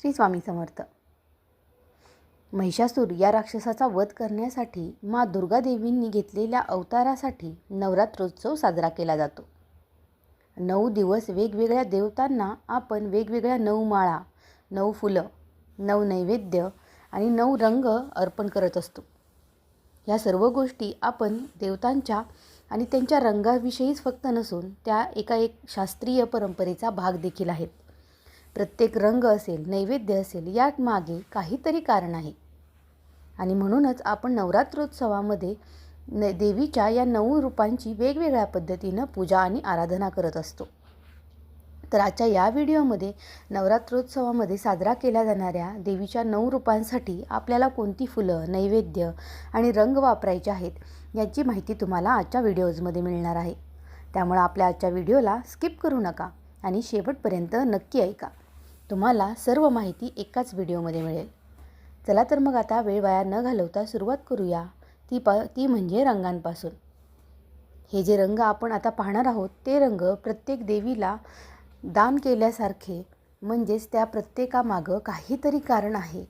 श्री स्वामी समर्थ. महिषासूर या राक्षसाचा वध करण्यासाठी मा दुर्गादेवींनी घेतलेल्या अवतारासाठी नवरात्रोत्सव साजरा केला जातो. नऊ दिवस वेगवेगळ्या देवतांना आपण वेगवेगळ्या नऊ माळा नऊ फुलं नऊ नैवेद्य आणि नऊ रंग अर्पण करत असतो. ह्या सर्व गोष्टी आपण देवतांच्या आणि त्यांच्या रंगाविषयीच फक्त नसून त्या एका एक शास्त्रीय परंपरेचा भाग देखील आहेत. प्रत्येक रंग असेल नैवेद्य असेल यात मागे काहीतरी कारण आहे. आणि म्हणूनच आपण नवरात्रोत्सवामध्ये न देवीच्या या नऊ रूपांची वेगवेगळ्या पद्धतीनं पूजा आणि आराधना करत असतो. तर आजच्या या व्हिडिओमध्ये नवरात्रोत्सवामध्ये साजरा केल्या जाणाऱ्या देवीच्या नऊ रूपांसाठी आपल्याला कोणती फुलं नैवेद्य आणि रंग वापरायचे आहेत याची माहिती तुम्हाला आजच्या व्हिडिओजमध्ये मिळणार आहे. त्यामुळे आपल्या आजच्या व्हिडिओला स्किप करू नका आणि शेवटपर्यंत नक्की ऐका. तुम्हाला सर्व माहिती एकाच व्हिडिओमध्ये मिळेल. चला तर मग आता वेळ वाया न घालवता सुरुवात करूया. ती प ती म्हणजे रंगांपासून. हे जे रंग आपण आता पाहणार आहोत ते रंग प्रत्येक देवीला दान केल्यासारखे म्हणजेच त्या प्रत्येकामागं काहीतरी कारण आहे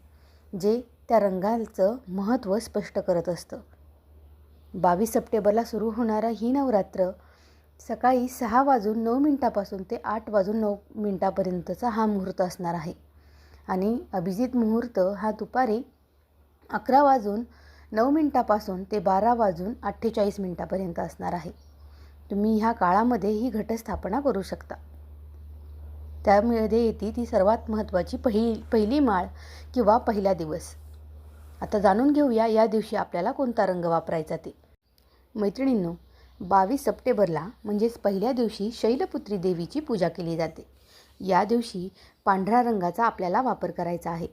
जे त्या रंगांचं महत्त्व स्पष्ट करत असतं. बावीस सप्टेंबरला सुरू होणारं ही नवरात्र सकाळी सहा वाजून नऊ मिनटापासून ते आठ वाजून नऊ मिनटापर्यंतचा हा मुहूर्त असणार आहे. आणि अभिजित मुहूर्त हा दुपारी अकरा वाजून नऊ मिनटापासून ते बारा वाजून अठ्ठेचाळीस मिनटापर्यंत असणार आहे. तुम्ही ह्या काळामध्ये ही घटस्थापना करू शकता. त्यामध्ये येते ती सर्वात महत्त्वाची पहिली पहिली माळ किंवा पहिला दिवस. आता जाणून घेऊया या दिवशी आपल्याला कोणता रंग वापरायचा ते. मैत्रिणींनो बावीस सप्टेंबरला म्हणजेच पहिल्या दिवशी शैलपुत्री देवीची पूजा केली जाते. या दिवशी पांढऱ्या रंगाचा आपल्याला वापर करायचा आहे.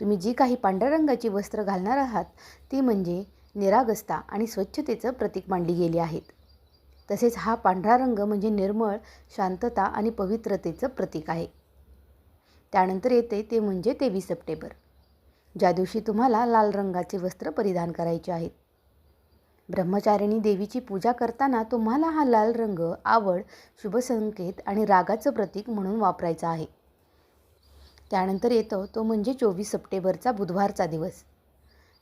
तुम्ही जी काही पांढऱ्या रंगाची वस्त्र घालणार आहात ती म्हणजे निरागस्ता आणि स्वच्छतेचं प्रतीक मांडली गेली आहेत. तसेच हा पांढरा रंग म्हणजे निर्मळ शांतता आणि पवित्रतेचं प्रतीक आहे. त्यानंतर येते ते म्हणजे तेवीस सप्टेंबर ज्या दिवशी तुम्हाला लाल रंगाचे वस्त्र परिधान करायचे आहेत. ब्रह्मचारिणी देवीची पूजा करताना तुम्हाला हा लाल रंग आवड शुभसंकेत आणि रागाचं प्रतीक म्हणून वापरायचा आहे. त्यानंतर येतो तो म्हणजे चोवीस सप्टेंबरचा बुधवारचा दिवस.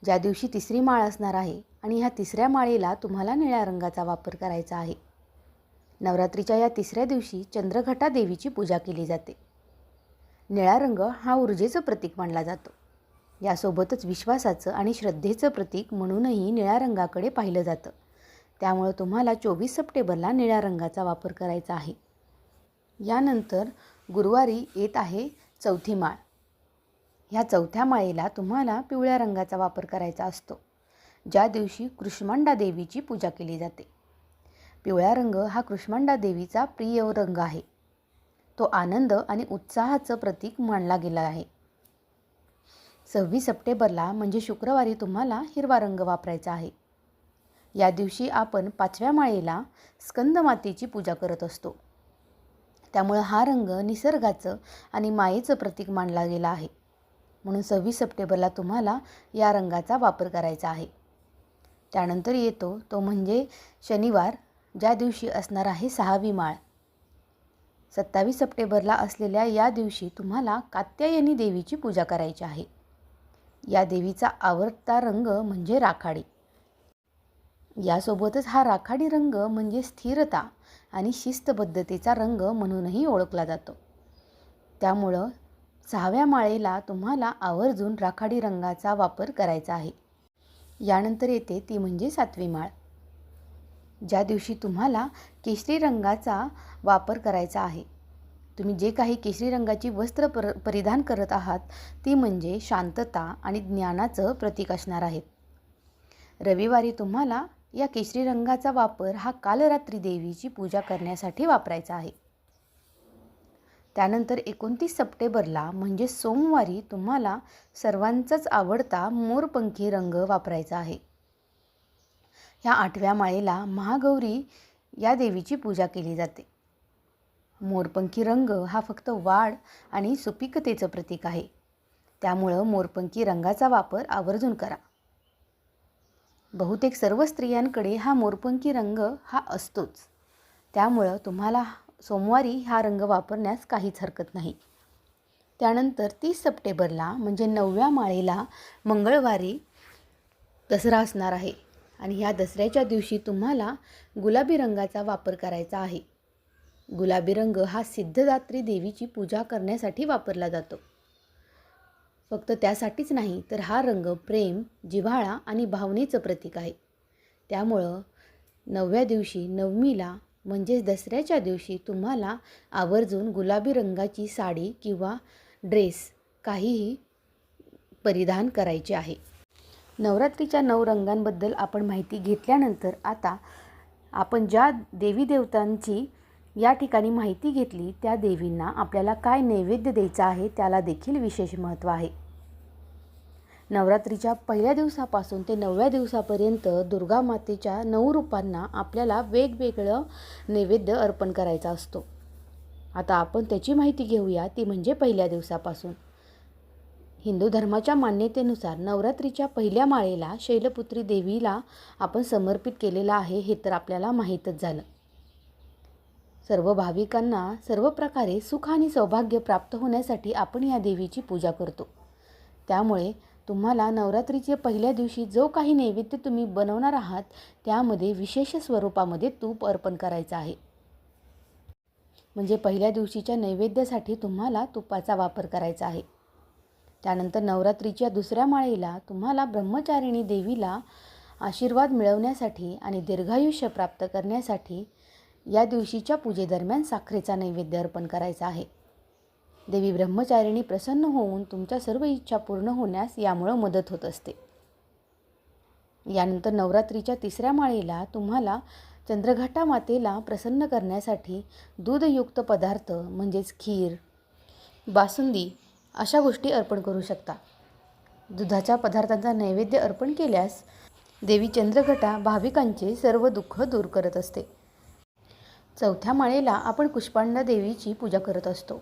ज्या दिवशी तिसरी माळ असणार आहे आणि ह्या तिसऱ्या माळेला तुम्हाला निळ्या रंगाचा वापर करायचा आहे. नवरात्रीच्या या तिसऱ्या दिवशी चंद्रघटा देवीची पूजा केली जाते. निळा रंग हा ऊर्जेचं प्रतीक मानला जातो. यासोबतच विश्वासाचं आणि श्रद्धेचं प्रतीक म्हणूनही निळ्या रंगाकडे पाहिलं जातं. त्यामुळं तुम्हाला चोवीस सप्टेंबरला निळ्या रंगाचा वापर करायचा आहे. यानंतर गुरुवारी येत आहे चौथी माळ. ह्या चौथ्या माळेला तुम्हाला पिवळ्या रंगाचा वापर करायचा असतो. ज्या दिवशी कृष्मांडा देवीची पूजा केली जाते. पिवळा रंग हा कृष्मांडा देवीचा प्रिय रंग आहे. तो आनंद आणि उत्साहाचं प्रतीक मानला गेला आहे. सव्वीस सप्टेंबरला म्हणजे शुक्रवारी तुम्हाला हिरवा रंग वापरायचा आहे. या दिवशी आपण पाचव्या माळेला स्कंदमातेची पूजा करत असतो. त्यामुळं हा रंग निसर्गाचं आणि मायेचं प्रतीक मानला गेला आहे. म्हणून सव्वीस सप्टेंबरला तुम्हाला या रंगाचा वापर करायचा आहे. त्यानंतर येतो तो म्हणजे शनिवार ज्या दिवशी असणार आहे सहावी माळ. सत्तावीस सप्टेंबरला असलेल्या या दिवशी तुम्हाला कात्यायनी देवीची पूजा करायची आहे. या देवीचा आवडता रंग म्हणजे राखाडी. यासोबतच हा राखाडी रंग म्हणजे स्थिरता आणि शिस्तबद्धतेचा रंग म्हणूनही ओळखला जातो. त्यामुळं सहाव्या माळेला तुम्हाला आवर्जून राखाडी रंगाचा वापर करायचा आहे. यानंतर येते ती म्हणजे सातवी माळ. ज्या दिवशी तुम्हाला केशरी रंगाचा वापर करायचा आहे तुम्ही जे काही केशरी रंगाची वस्त्र पर परिधान करत आहात ती म्हणजे शांतता आणि ज्ञानाचं प्रतीक असणार आहेत रविवारी तुम्हाला या केशरी रंगाचा वापर हा कालरात्री देवीची पूजा करण्यासाठी वापरायचा आहे. त्यानंतर एकोणतीस सप्टेंबरला म्हणजे सोमवारी तुम्हाला सर्वांचाच आवडता मोरपंखी रंग वापरायचा आहे. ह्या आठव्या माळेला महागौरी या देवीची पूजा केली जाते. मोरपंखी रंग हा फक्त वाढ आणि सुपिकतेचं प्रतीक आहे. त्यामुळं मोरपंखी रंगाचा वापर आवर्जून करा. बहुतेक सर्व स्त्रियांकडे हा मोरपंखी रंग हा असतोच. त्यामुळं तुम्हाला सोमवारी हा रंग वापरण्यास काहीच हरकत नाही. त्यानंतर तीस सप्टेंबरला म्हणजे नवव्या माळेला मंगळवारी दसरा असणार आहे. आणि ह्या दसऱ्याच्या दिवशी तुम्हाला गुलाबी रंगाचा वापर करायचा आहे. गुलाबी रंग हा सिद्धदात्री देवीची पूजा करण्यासाठी वापरला जातो. फक्त त्यासाठीच नाही तर हा रंग प्रेम जिव्हाळा आणि भावनेचं प्रतीक आहे. त्यामुळं नवव्या दिवशी नवमीला म्हणजेच दसऱ्याच्या दिवशी तुम्हाला आवर्जून गुलाबी रंगाची साडी किंवा ड्रेस काहीही परिधान करायचे आहे. नवरात्रीच्या नऊ रंगांबद्दल आपण माहिती घेतल्यानंतर आता आपण ज्या देवी देवतांची या ठिकाणी माहिती घेतली त्या देवींना आपल्याला काय नैवेद्य द्यायचं आहे त्याला देखील विशेष महत्त्व आहे. नवरात्रीच्या पहिल्या दिवसापासून ते नवव्या दिवसापर्यंत दुर्गा मातेच्या नऊ रूपांना आपल्याला वेगवेगळं नैवेद्य अर्पण करायचा असतो. आता आपण त्याची माहिती घेऊया ती म्हणजे पहिल्या दिवसापासून. हिंदू धर्माच्या मान्यतेनुसार नवरात्रीच्या पहिल्या माळेला शैलपुत्री देवीला आपण समर्पित केलेलं आहे हे तर आपल्याला माहीतच झालं. सर्व भाविकांना सर्व प्रकारे सुख आणि सौभाग्य प्राप्त होण्यासाठी आपण या देवीची पूजा करतो. त्यामुळे तुम्हाला नवरात्रीच्या पहिल्या दिवशी जो काही नैवेद्य तुम्ही बनवणार आहात त्यामध्ये विशेष स्वरूपामध्ये तूप अर्पण करायचं आहे. म्हणजे पहिल्या दिवशीच्या नैवेद्यासाठी तुम्हाला तुपाचा वापर करायचा आहे. त्यानंतर नवरात्रीच्या दुसऱ्या माळेला तुम्हाला ब्रह्मचारिणी देवीला आशीर्वाद मिळवण्यासाठी आणि दीर्घायुष्य प्राप्त करण्यासाठी या दिवशीच्या पूजेदरम्यान साखरेचा नैवेद्य अर्पण करायचा आहे. देवी ब्रह्मचारिणी प्रसन्न होऊन तुमच्या सर्व इच्छा पूर्ण होण्यास यामुळं मदत होत असते. यानंतर नवरात्रीच्या तिसऱ्या माळेला तुम्हाला चंद्रघाटा मातेला प्रसन्न करण्यासाठी दूधयुक्त पदार्थ म्हणजेच खीर बासुंदी अशा गोष्टी अर्पण करू शकता. दुधाच्या पदार्थांचा नैवेद्य अर्पण केल्यास देवी चंद्रघटा भाविकांचे सर्व दुःख दूर करत असते. चौथ्या माळेला आपण कुष्पांडा देवीची पूजा करत असतो.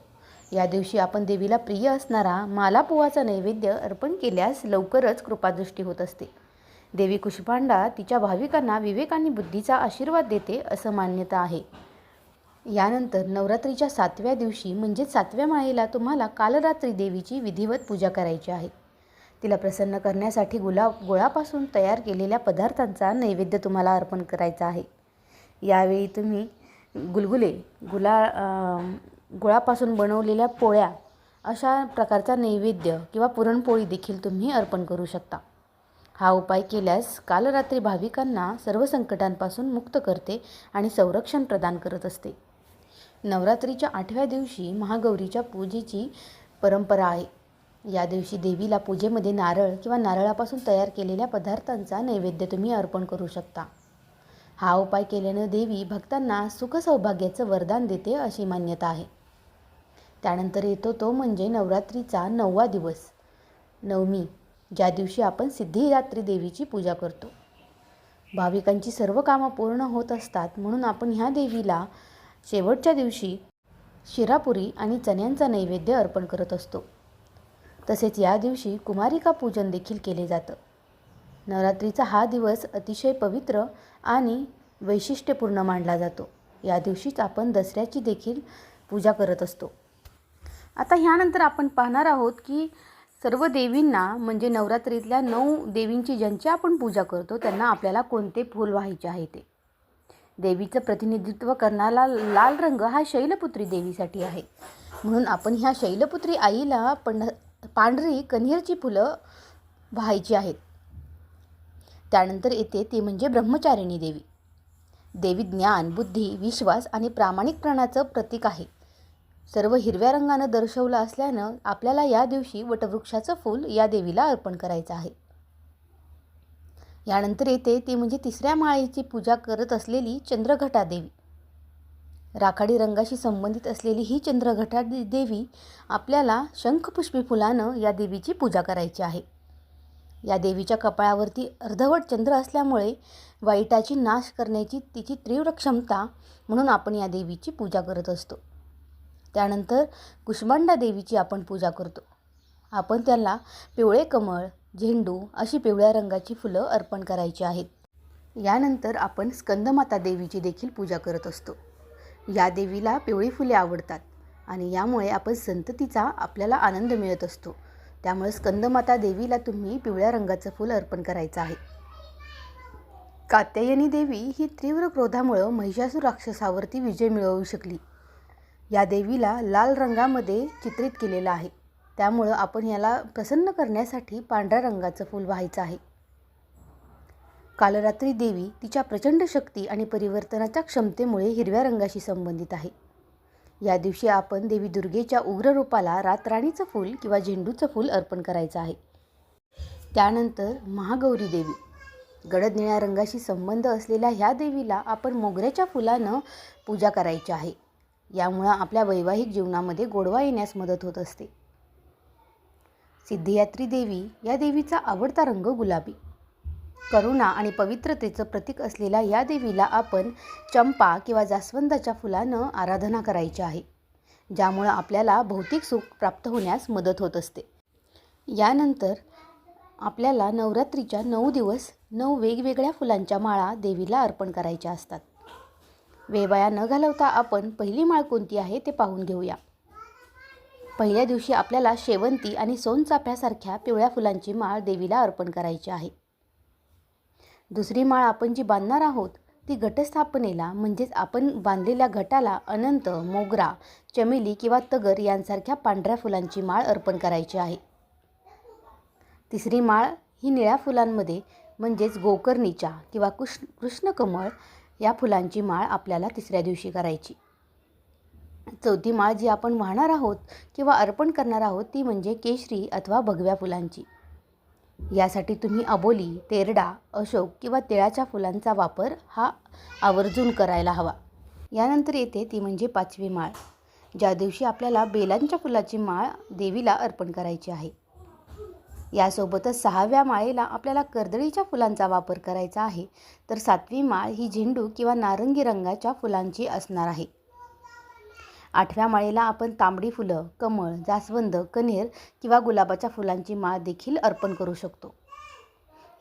या दिवशी आपण देवीला प्रिय असणारा मालापुवाचा नैवेद्य अर्पण केल्यास लवकरच कृपादृष्टी होत असते. देवी कुष्पांडा तिच्या भाविकांना विवेक आणि बुद्धीचा आशीर्वाद देते असं मान्यता आहे. यानंतर नवरात्रीच्या सातव्या दिवशी म्हणजेच सातव्या माळेला तुम्हाला कालरात्री देवीची विधिवत पूजा करायची आहे. तिला प्रसन्न करण्यासाठी गुला गुळापासून तयार केलेल्या पदार्थांचा नैवेद्य तुम्हाला अर्पण करायचा आहे. यावेळी तुम्ही गुलगुले गुला गुळापासून बनवलेल्या पोळ्या अशा प्रकारचा नैवेद्य किंवा पुरणपोळी देखील तुम्ही अर्पण करू शकता. हा उपाय केल्यास काल रात्री भाविकांना सर्व संकटांपासून मुक्त करते आणि संरक्षण प्रदान करत असते. नवरात्रीच्या आठव्या दिवशी महागौरीच्या पूजेची परंपरा आहे. या दिवशी देवीला पूजेमध्ये नारळ किंवा नारळापासून तयार केलेल्या पदार्थांचा नैवेद्य तुम्ही अर्पण करू शकता. हा उपाय केल्यानं देवी भक्तांना सुखसौभाग्याचं वरदान देते अशी मान्यता आहे. त्यानंतर येतो तो म्हणजे नवरात्रीचा नववा दिवस. नवमी ज्या दिवशी आपण सिद्धिदात्री देवीची पूजा करतो. भाविकांची सर्व कामं पूर्ण होत असतात म्हणून आपण ह्या देवीला शेवटच्या दिवशी शिरापुरी आणि चण्यांचा नैवेद्य अर्पण करत असतो. तसेच या दिवशी कुमारिका पूजन देखील केले जातं. नवरात्रीचा हा दिवस अतिशय पवित्र आणि वैशिष्ट्यपूर्ण मानला जातो. या दिवशीच आपण दसऱ्याची देखील पूजा करत असतो. आता ह्यानंतर आपण पाहणार आहोत की सर्व देवींना म्हणजे नवरात्रीतल्या नऊ देवींची ज्यांची आपण पूजा करतो त्यांना आपल्याला कोणते फूल व्हायचे आहे ते. देवीचं प्रतिनिधित्व करणारा लाल रंग हा शैलपुत्री देवीसाठी आहे. म्हणून आपण ह्या शैलपुत्री आईला पण पांढरी कन्हेरची फुलं व्हायची आहेत. त्यानंतर येते ती म्हणजे ब्रह्मचारिणी देवी. देवी ज्ञान बुद्धी विश्वास आणि प्रामाणिकपणाचं प्रतीक आहे. सर्व हिरव्या रंगानं दर्शवलं असल्यानं आपल्याला या दिवशी वटवृक्षाचं फूल या देवीला अर्पण करायचं आहे. यानंतर येते ती म्हणजे तिसऱ्या माळेची पूजा करत असलेली चंद्रघटा देवी. राखाडी रंगाशी संबंधित असलेली ही चंद्रघटा देवी आपल्याला शंखपुष्पी फुलानं या देवीची पूजा करायची आहे. या देवीच्या कपाळावरती अर्धवट चंद्र असल्यामुळे वाईटाची नाश करण्याची तिची तीव्र क्षमता म्हणून आपण या देवीची पूजा करत असतो. त्यानंतर कुष्मांडा देवीची आपण पूजा करतो. आपण त्याला पिवळे कमळ झेंडू अशी पिवळ्या रंगाची फुलं अर्पण करायची आहेत. यानंतर आपण स्कंदमाता देवीची देखील पूजा करत असतो. या देवीला पिवळी फुले आवडतात आणि यामुळे आपण संततीचा आपल्याला आनंद मिळत असतो. त्यामुळे स्कंदमाता देवीला तुम्ही पिवळ्या रंगाचं फूल अर्पण करायचं आहे. कात्यायनी देवी ही तीव्र क्रोधामुळं महिषासूर राक्षसावरती विजय मिळवू शकली. या देवीला लाल रंगामध्ये चित्रित केलेलं आहे. त्यामुळं आपण याला प्रसन्न करण्यासाठी पांढऱ्या रंगाचं फूल व्हायचं आहे. कालरात्री देवी तिच्या प्रचंड शक्ती आणि परिवर्तनाच्या क्षमतेमुळे हिरव्या रंगाशी संबंधित आहे. या दिवशी आपण देवी दुर्गेच्या उग्र रूपाला रातराणीचं फूल किंवा झेंडूचं फूल अर्पण करायचं आहे. त्यानंतर महागौरी देवी. गडद निळ्या रंगाशी संबंध असलेल्या ह्या देवीला आपण मोगऱ्याच्या फुलानं पूजा करायची आहे. यामुळं आपल्या वैवाहिक जीवनामध्ये गोडवा येण्यास मदत होत असते. सिद्धयात्री देवी या देवीचा आवडता रंग गुलाबी. करुणा आणि पवित्रतेचं प्रतीक असलेल्या या देवीला आपण चंपा किंवा जास्वंदाच्या फुलानं आराधना करायची आहे ज्यामुळं आपल्याला भौतिक सुख प्राप्त होण्यास मदत होत असते. यानंतर आपल्याला नवरात्रीच्या नऊ दिवस नऊ वेगवेगळ्या फुलांच्या माळा देवीला अर्पण करायच्या असतात. वेवाया न घालवता आपण पहिली माळ कोणती आहे ते पाहून घेऊया. पहिल्या दिवशी आपल्याला शेवंती आणि सोनचाफ्यासारख्या पिवळ्या फुलांची माळ देवीला अर्पण करायची आहे. दुसरी माळ आपण जी बांधणार आहोत ती घटस्थापनेला म्हणजेच आपण बांधलेल्या घटाला अनंत मोगरा चमेली किंवा तगर यांसारख्या पांढऱ्या फुलांची माळ अर्पण करायची आहे. तिसरी माळ ही निळ्या फुलांमध्ये म्हणजेच गोकर्णीच्या किंवा कृष्ण कृष्णकमळ या फुलांची माळ आपल्याला तिसऱ्या दिवशी करायची. चौथी माळ जी आपण वाहणार आहोत किंवा अर्पण करणार आहोत ती म्हणजे केशरी अथवा भगव्या फुलांची. यासाठी तुम्ही अबोली तेरडा अशोक किंवा तिळाच्या फुलांचा वापर हा आवर्जून करायला हवा. यानंतर येते ती म्हणजे पाचवी माळ. ज्या दिवशी आपल्याला बेलांच्या फुलाची माळ देवीला अर्पण करायची आहे. यासोबतच सहाव्या माळेला आपल्याला कर्दळीच्या फुलांचा वापर करायचा आहे. तर सातवी माळ ही झेंडू किंवा नारंगी रंगाच्या फुलांची असणार आहे. आठव्या माळेला आपण तांबडी फुलं कमळ जास्वंद कनेर किंवा गुलाबाच्या फुलांची माळ देखील अर्पण करू शकतो.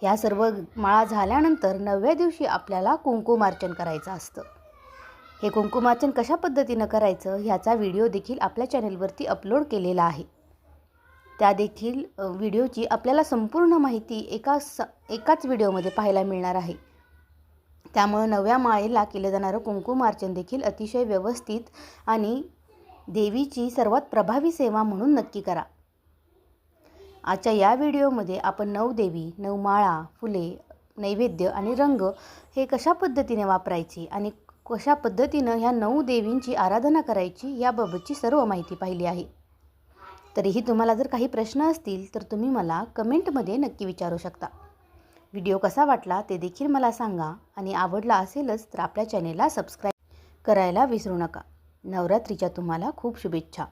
या सर्व माळा झाल्यानंतर नवव्या दिवशी आपल्याला कुंकुमार्चन करायचं असतं. हे कुंकुमार्चन कशा पद्धतीनं करायचं ह्याचा व्हिडिओ देखील आपल्या चॅनेलवरती अपलोड केलेला आहे. त्या देखील व्हिडिओची आपल्याला संपूर्ण माहिती एका स एकाच व्हिडिओमध्ये पाहायला मिळणार आहे. त्यामुळं नव्या माळेला केलं जाणारं कुंकुमार्चन देखील अतिशय व्यवस्थित आणि देवीची सर्वात प्रभावी सेवा म्हणून नक्की करा. आजच्या या व्हिडिओमध्ये आपण नऊ देवी नऊ माळा फुले नैवेद्य आणि रंग हे कशा पद्धतीने वापरायचे आणि कशा पद्धतीनं ह्या नऊ देवींची आराधना करायची याबाबतची सर्व माहिती पाहिली आहे. तरीही तुम्हाला जर काही प्रश्न असतील तर तुम्ही मला कमेंटमध्ये नक्की विचारू शकता. व्हिडिओ कसा वाटला ते देखील मला सांगा आणि आवडला असेलच तर आपल्या चॅनेलला सबस्क्राईब करायला विसरू नका. नवरात्रीच्या तुम्हाला खूप शुभेच्छा.